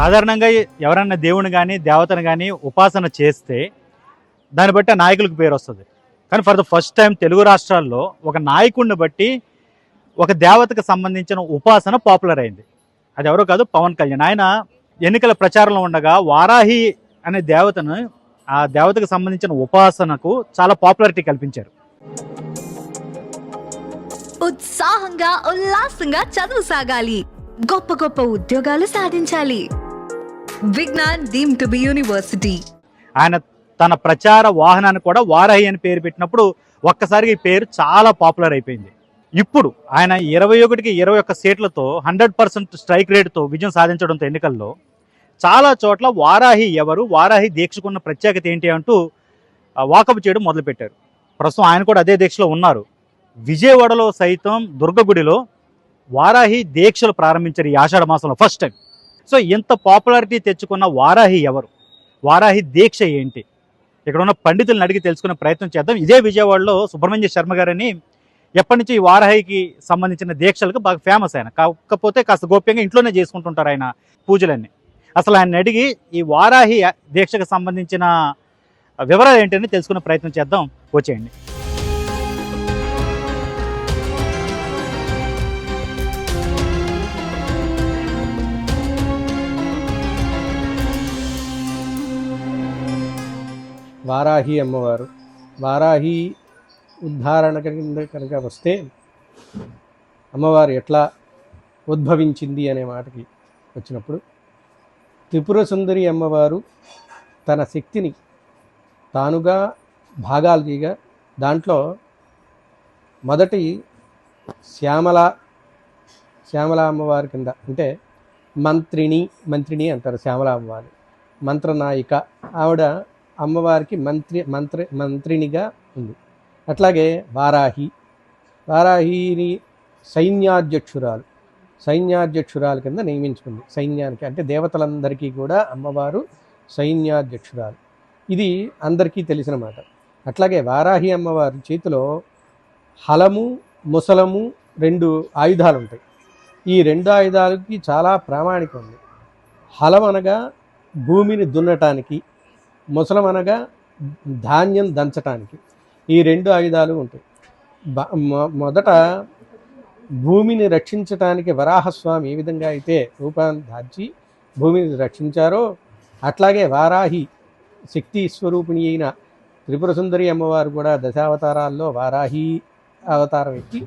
సాధారణంగా ఎవరన్నా దేవుని కానీ దేవతను కానీ ఉపాసన చేస్తే దాన్ని బట్టి ఆ నాయకులకు పేరు వస్తుంది. కానీ for the first time Telugu రాష్ట్రాల్లో ఒక నాయకుడిని బట్టి ఒక దేవతకు సంబంధించిన ఉపాసన పాపులర్ అయింది. అది ఎవరో కాదు పవన్ కళ్యాణ్. ఆయన ఎన్నికల ప్రచారంలో ఉండగా వారాహి అనే దేవతను ఆ దేవతకు సంబంధించిన ఉపాసనకు చాలా పాపులారిటీ కల్పించారు. ఉత్సాహంగా ఉల్లాసంగా చదువు సాగాలి. గొప్ప గొప్ప ఉద్యోగాలు సాధించాలి. Vignan deem to be university. ఆయన తన ప్రచార వాహనాన్ని కూడా వారాహి అని పేరు పెట్టినప్పుడు ఒక్కసారిగా ఈ పేరు చాలా పాపులర్ అయిపోయింది. ఇప్పుడు ఆయన ఇరవై ఒకటికి ఇరవై ఒక్క సీట్లతో హండ్రెడ్ పర్సెంట్ స్ట్రైక్ రేట్తో విజయం సాధించడంతో ఎన్నికల్లో చాలా చోట్ల వారాహి ఎవరు వారాహి దీక్షకున్న ప్రత్యేకత ఏంటి అంటూ వాకప్ చేయడం మొదలుపెట్టారు. ప్రస్తుతం ఆయన కూడా అదే దీక్షలో ఉన్నారు. విజయవాడలో సైతం దుర్గగుడిలో వారాహి దీక్షలు ప్రారంభించారు ఈ ఆషాఢ మాసంలో ఫస్ట్ టైం. సో ఇంత పాపులారిటీ తెచ్చుకున్న వారాహి ఎవరు? వారాహి దీక్ష ఏంటి? ఇక్కడ ఉన్న పండితులను అడిగి తెలుసుకునే ప్రయత్నం చేద్దాం. ఇదే విజయవాడలో సుబ్రహ్మణ్య శర్మ గారని ఎప్పటి నుంచి ఈ వారాహికి సంబంధించిన దీక్షలకు బాగా ఫేమస్ ఆయన. కాకపోతే కాస్త గోప్యంగా ఇంట్లోనే చేసుకుంటుంటారు ఆయన పూజలన్నీ. అసలు ఆయన అడిగి ఈ వారాహి దీక్షకు సంబంధించిన వివరాలు ఏంటని తెలుసుకునే ప్రయత్నం చేద్దాం. వచ్చేయండి. వారాహి అమ్మవారు. వారాహి ఉద్ధారణ కింద కనుక వస్తే అమ్మవారు ఎట్లా ఉద్భవించింది అనే మాటకి వచ్చినప్పుడు త్రిపుర సుందరి అమ్మవారు తన శక్తిని తానుగా భాగాలు తీయగా దాంట్లో మొదటి శ్యామల శ్యామల అమ్మవారి కింద అంటే మంత్రిని మంత్రిని అంటారు శ్యామల అమ్మవారి. మంత్రనాయిక. ఆవిడ అమ్మవారికి మంత్రి మంత్రి మంత్రినిగా ఉంది. అట్లాగే వారాహి వారాహిని సైన్యాధ్యక్షురాలు సైన్యాధ్యక్షురాలు కింద నియమించుకుంది. సైన్యానికి అంటే దేవతలందరికీ కూడా అమ్మవారు సైన్యాధ్యక్షురాలు. ఇది అందరికీ తెలిసిన మాట. అట్లాగే వారాహి అమ్మవారి చేతిలో హలము ముసలము రెండు ఆయుధాలు ఉంటాయి ఈ రెండు ఆయుధాలకి చాలా ప్రామాణికం ఉంది. హలం అనగా భూమిని దున్నటానికి ముసలం అనగా ధాన్యం దంచటానికి. ఈ రెండు ఆయుధాలు ఉంటాయి. బ- మొ- మొదట భూమిని రక్షించటానికి వరాహస్వామి ఏ విధంగా అయితే రూపాన్ని దాల్చి భూమిని రక్షించారో అట్లాగే వారాహి శక్తి స్వరూపిణి అయిన త్రిపుర సుందరి అమ్మవారు కూడా దశావతారాల్లో వారాహి అవతారం ఎక్కి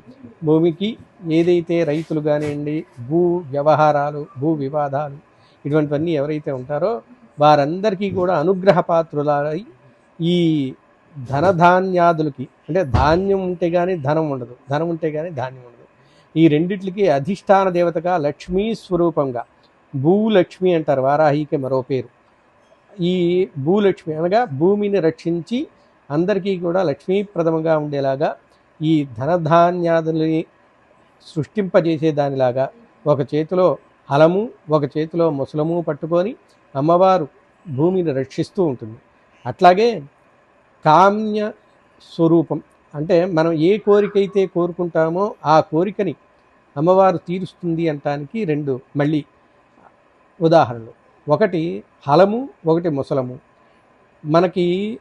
భూమికి ఏదైతే రైతులు కానివ్వండి భూ వ్యవహారాలు భూ వివాదాలు ఇటువంటివన్నీ ఎవరైతే ఉంటారో వారందరికీ కూడా అనుగ్రహ పాత్రులై ఈ ధనధాన్యాదులకి అంటే ధాన్యం ఉంటే కానీ ధనం ఉండదు ధనం ఉంటే కానీ ధాన్యం ఉండదు. ఈ రెండిట్లకి అధిష్టాన దేవతగా లక్ష్మీ స్వరూపంగా భూలక్ష్మి అంటారు వారాహికి మరో పేరు. ఈ భూలక్ష్మి అనగా భూమిని రక్షించి అందరికీ కూడా లక్ష్మీప్రదముగా ఉండేలాగా ఈ ధనధాన్యాదులని సృష్టింపజేసే దానిలాగా ఒక చేతిలో హలము ఒక చేతిలో ముసలము పట్టుకొని అమ్మవారు భూమిని రక్షిస్తూ ఉంటుంది. అట్లాగే కామ్య స్వరూపం అంటే మనం ఏ కోరిక అయితే కోరుకుంటామో ఆ కోరికని అమ్మవారు తీరుస్తుంది అంటానికి రెండు మళ్ళీ ఉదాహరణలు. ఒకటి హలము ఒకటి ముసలము. మనకి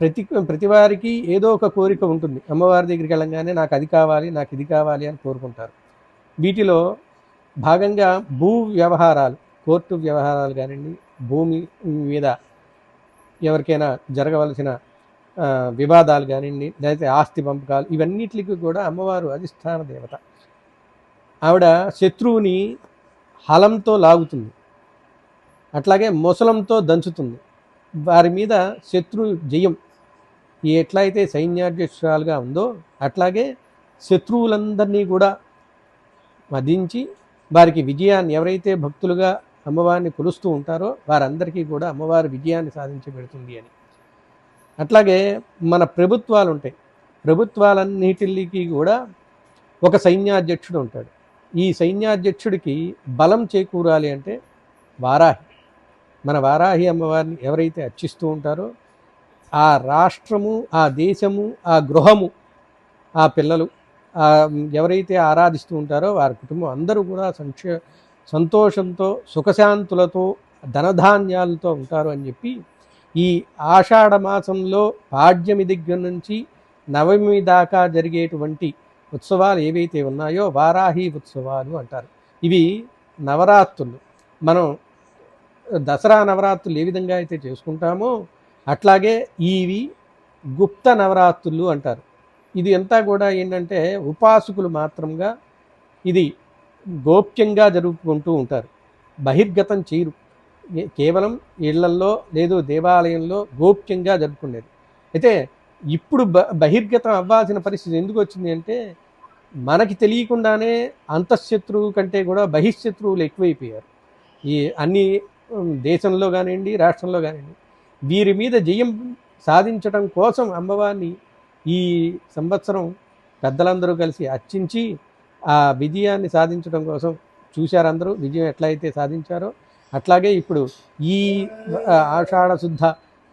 ప్రతి ప్రతివారికి ఏదో ఒక కోరిక ఉంటుంది. అమ్మవారి దగ్గరికి వెళ్ళంగానే నాకు అది కావాలి నాకు ఇది కావాలి అని కోరుకుంటారు. వీటిలో భాగంగా భూ వ్యవహారాలు కోర్టు వ్యవహారాలు కానివ్వండి భూమి మీద ఎవరికైనా జరగవలసిన వివాదాలు కానివ్వండి లేకపోతే ఆస్తి పంపకాలు ఇవన్నిటికి కూడా అమ్మవారు అధిష్టాన దేవత. ఆవిడ శత్రువుని హలంతో లాగుతుంది. అట్లాగే ముసలంతో దంచుతుంది. వారి మీద శత్రు జయం ఎట్లయితే సైన్యాధ్యక్షురాలుగా ఉందో అట్లాగే శత్రువులందరినీ కూడా మదించి వారికి విజయాన్ని ఎవరైతే భక్తులుగా అమ్మవారిని కొలుస్తూ ఉంటారో వారందరికీ కూడా అమ్మవారి విజయాన్ని సాధించి పెడుతుంది అని. అట్లాగే మన ప్రభుత్వాలు ఉంటాయి. ప్రభుత్వాలన్నిటికి కూడా ఒక సైన్యాధ్యక్షుడు ఉంటాడు. ఈ సైన్యాధ్యక్షుడికి బలం చేకూరాలి అంటే వారాహి. మన వారాహి అమ్మవారిని ఎవరైతే అర్చిస్తూ ఉంటారో ఆ రాష్ట్రము ఆ దేశము ఆ గృహము ఆ పిల్లలు ఎవరైతే ఆరాధిస్తూ ఉంటారో వారి కుటుంబం అందరూ కూడా సంక్షే సంతోషంతో సుఖశాంతులతో ధనధాన్యాలతో ఉంటారు అని చెప్పి ఈ ఆషాఢ మాసంలో పాడ్యమి దగ్గర నుంచి నవమి దాకా జరిగేటువంటి ఉత్సవాలు ఏవైతే ఉన్నాయో వారాహి ఉత్సవాలు అంటారు. ఇవి నవరాత్రులు. మనం దసరా నవరాత్రులు ఏ విధంగా అయితే చేసుకుంటామో అట్లాగే ఇవి గుప్త నవరాత్రులు అంటారు. ఇది అంతా కూడా ఏంటంటే ఉపాసకులు మాత్రంగా ఇది గోప్యంగా జరుపుకుంటూ ఉంటారు. బహిర్గతం చేయరు. కేవలం ఇళ్ళల్లో లేదు దేవాలయంలో గోప్యంగా జరుపుకునేది. అయితే ఇప్పుడు బ బహిర్గతం అవ్వాల్సిన పరిస్థితి ఎందుకు వచ్చింది అంటే మనకి తెలియకుండానే అంతఃశత్రువు కంటే కూడా బహిశత్రువులు ఎక్కువైపోయారు. ఈ అన్ని దేశంలో కానివ్వండి రాష్ట్రంలో కానివ్వండి వీరి మీద జయం సాధించడం కోసం అమ్మవారిని ఈ సంవత్సరం పెద్దలందరూ కలిసి అర్చించి ఆ విజయాన్ని సాధించడం కోసం చూశారు అందరూ. విజయం ఎట్లయితే సాధించారో అట్లాగే ఇప్పుడు ఈ ఆషాఢశుద్ధ ఆషాఢ శుద్ధ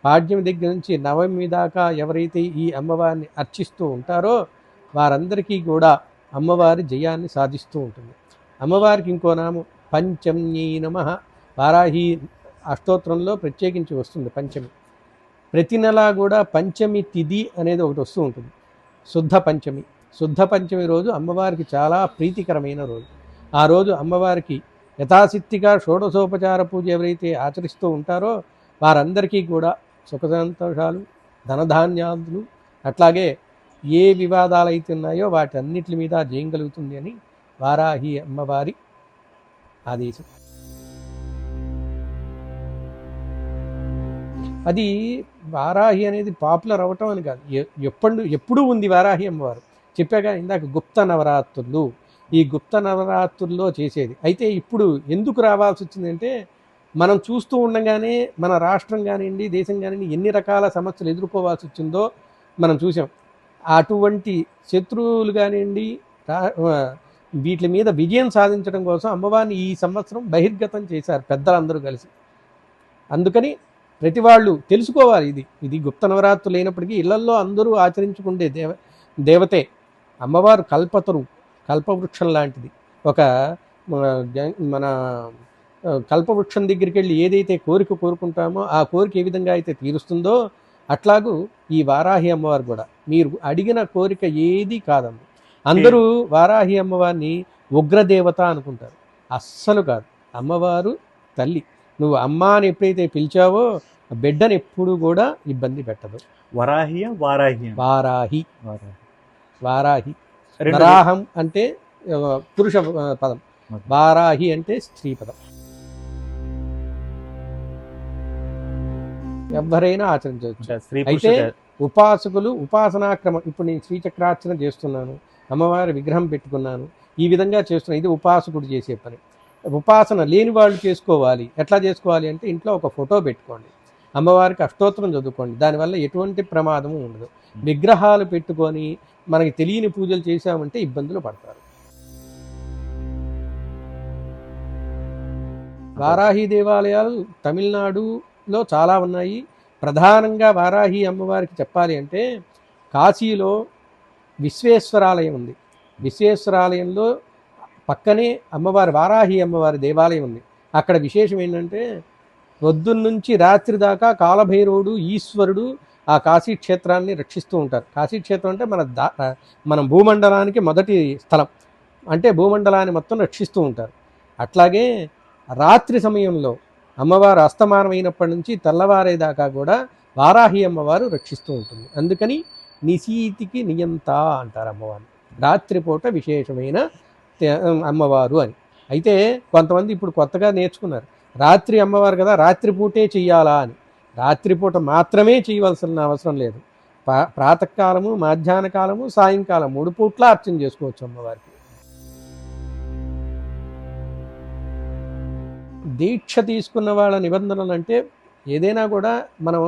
పాడ్యం దగ్గర నుంచి నవమి దాకా ఎవరైతే ఈ అమ్మవారిని అర్చిస్తూ ఉంటారో వారందరికీ కూడా అమ్మవారి జయాన్ని సాధిస్తూ ఉంటుంది. అమ్మవారికి ఇంకో నామం పంచమ్యై నమ. వారాహి అష్టోత్తరంలో ప్రత్యేకించి వస్తుంది పంచమి. ప్రతి నెలా కూడా పంచమి తిథి అనేది ఒకటి వస్తూ ఉంటుంది. శుద్ధ పంచమి. శుద్ధ పంచమి రోజు అమ్మవారికి చాలా ప్రీతికరమైన రోజు. ఆ రోజు అమ్మవారికి యథాశక్తిగా షోడశోపచార పూజ ఎవరైతే ఆచరిస్తూ ఉంటారో వారందరికీ కూడా సుఖ సంతోషాలు ధనధాన్యాలు అట్లాగే ఏ వివాదాలు అయితే ఉన్నాయో వాటన్నిటి మీద జయం కలుగుతుంది అని వారాహి అమ్మవారి ఆదేశం. అది వారాహి అనేది పాపులర్ అవటం అని కాదు. ఎప్పుడు ఎప్పుడూ ఉంది వారాహి అమ్మవారు. చెప్పాక ఇందాక గుప్త నవరాత్రులు. ఈ గుప్త నవరాత్రుల్లో చేసేది. అయితే ఇప్పుడు ఎందుకు రావాల్సి వచ్చిందంటే మనం చూస్తూ ఉండగానే మన రాష్ట్రం కానివ్వండి దేశం కానివ్వండి ఎన్ని రకాల సమస్యలు ఎదుర్కోవాల్సి వచ్చిందో మనం చూసాం అటువంటి శత్రువులు కానివ్వండి వీటి మీద విజయం సాధించడం కోసం అమ్మవారిని ఈ సంవత్సరం బహిర్గతం చేశారు పెద్దలందరూ కలిసి. అందుకని ప్రతి వాళ్ళు తెలుసుకోవాలి ఇది. ఇది గుప్త నవరాత్రులు లేనప్పటికీ ఇళ్ళల్లో అందరూ ఆచరించుకుండే దేవ దేవతే. అమ్మవారు కల్పతరు కల్పవృక్షం లాంటిది. ఒక మన కల్పవృక్షం దగ్గరికి వెళ్ళి ఏదైతే కోరిక కోరుకుంటామో ఆ కోరిక ఏ విధంగా అయితే తీరుస్తుందో అట్లాగూ ఈ వారాహి అమ్మవారు కూడా. మీరు అడిగిన కోరిక ఏది కాదమ్మ అందరూ వారాహి అమ్మవారిని ఉగ్రదేవత అనుకుంటారు. అస్సలు కాదు. అమ్మవారు తల్లి. నువ్వు అమ్మ అని ఎప్పుడైతే పిలిచావో బిడ్డను ఎప్పుడు కూడా ఇబ్బంది పెట్టదు. వరాహియ వారాహి వారాహి. వారాహి. వారాహి. వరాహం అంటే పురుష పదం. వారాహి అంటే స్త్రీ పదం. ఎవరైనా ఆచరించవచ్చు అయితే ఉపాసకులు ఉపాసనాక్రమం ఇప్పుడు నేను శ్రీచక్రార్చన చేస్తున్నాను అమ్మవారి విగ్రహం పెట్టుకున్నాను ఈ విధంగా చేస్తున్నాను ఇది ఉపాసకుడు చేసే పని. ఉపాసన లేని వాళ్ళు చేసుకోవాలి. ఎట్లా చేసుకోవాలి అంటే ఇంట్లో ఒక ఫోటో పెట్టుకోండి. అమ్మవారికి అష్టోత్తరం చదువుకోండి. దానివల్ల ఎటువంటి ప్రమాదము ఉండదు. విగ్రహాలు పెట్టుకొని మనకి తెలియని పూజలు చేశామంటే ఇబ్బందులు పడతారు. వారాహి దేవాలయాలు తమిళనాడులో చాలా ఉన్నాయి. ప్రధానంగా వారాహి అమ్మవారికి చెప్పాలి అంటే కాశీలో విశ్వేశ్వరాలయం ఉంది. విశ్వేశ్వరాలయంలో పక్కనే అమ్మవారి వారాహి అమ్మవారి దేవాలయం ఉంది. అక్కడ విశేషం ఏంటంటే పొద్దున్నుంచి రాత్రి దాకా కాలభైరవుడు ఈశ్వరుడు ఆ కాశీ క్షేత్రాన్ని రక్షిస్తూ ఉంటారు. కాశీ క్షేత్రం అంటే మన దా మన భూమండలానికి మొదటి స్థలం. అంటే భూమండలాన్ని మొత్తం రక్షిస్తూ ఉంటారు. అట్లాగే రాత్రి సమయంలో అమ్మవారు అస్తమానం అయినప్పటి నుంచి తెల్లవారేదాకా కూడా వారాహి అమ్మవారు రక్షిస్తూ ఉంటుంది. అందుకని నిశీతికి నియంత అంటారు అమ్మవారిని రాత్రిపూట విశేషమైన అమ్మవారు అని. అయితే కొంతమంది ఇప్పుడు కొత్తగా నేర్చుకున్నారు. రాత్రి అమ్మవారు కదా రాత్రిపూటే చెయ్యాలా అని. రాత్రిపూట మాత్రమే చేయవలసిన అవసరం లేదు. ప్రాతకాలము మధ్యాహ్న కాలము సాయంకాలం మూడు పూట్ల అర్చన చేసుకోవచ్చు అమ్మవారికి. దీక్ష తీసుకున్న వాళ్ళ నిబంధనలు అంటే ఏదైనా కూడా మనం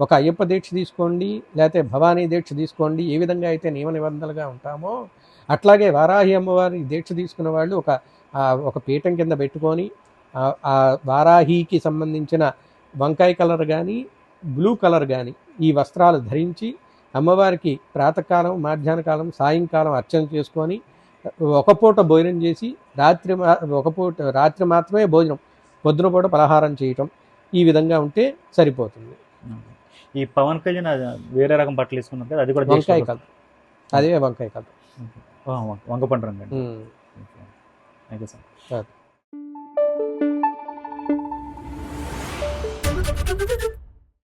ఒక అయ్యప్ప దీక్ష తీసుకోండి లేకపోతే భవానీ దీక్ష తీసుకోండి ఏ విధంగా అయితే నియమ నిబంధనలుగా ఉంటామో అట్లాగే వారాహి అమ్మవారి దీక్ష తీసుకున్న వాళ్ళు ఒక ఒక పీఠం కింద పెట్టుకొని ఆ- వారాహికి సంబంధించిన వంకాయ కలర్ కానీ బ్లూ కలర్ కానీ ఈ వస్త్రాలు ధరించి అమ్మవారికి ప్రాతకాలం మధ్యాహ్న కాలం సాయంకాలం అర్చన చేసుకొని ఒక పూట భోజనం చేసి రాత్రి మా- ఒక పూట రాత్రి మాత్రమే భోజనం పొద్దున పూట పలహారం చేయటం ఈ విధంగా ఉంటే సరిపోతుంది. ఈ పవన్ కళ్యాణ్ వేరే రకం బట్టలు వేసుకున్నారు కదా అది కూడా వంకాయ కలర్. అదే వంకాయ కలర్. వంక- పండు రంగు. థ్యాంక్ యూ సరే.